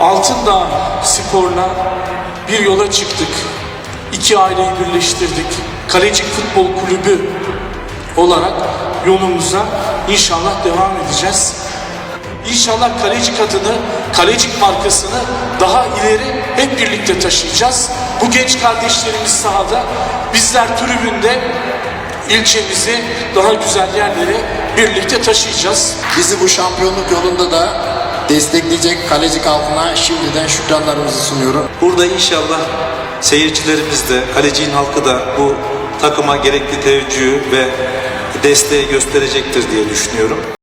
Altındağ Spor'la bir yola çıktık. İki aileyi birleştirdik. Kalecik Futbol Kulübü olarak yolumuza inşallah devam edeceğiz. İnşallah Kalecik adını, Kalecik markasını daha ileri hep birlikte taşıyacağız. Bu genç kardeşlerimiz sahada, bizler tribünde ilçemizi daha güzel yerlere birlikte taşıyacağız. Bizi bu şampiyonluk yolunda da destekleyecek Kalecik halkına şimdiden şükranlarımızı sunuyorum. Burada inşallah seyircilerimiz de, kaleciğin halkı da bu takıma gerekli teveccühü ve desteği gösterecektir diye düşünüyorum.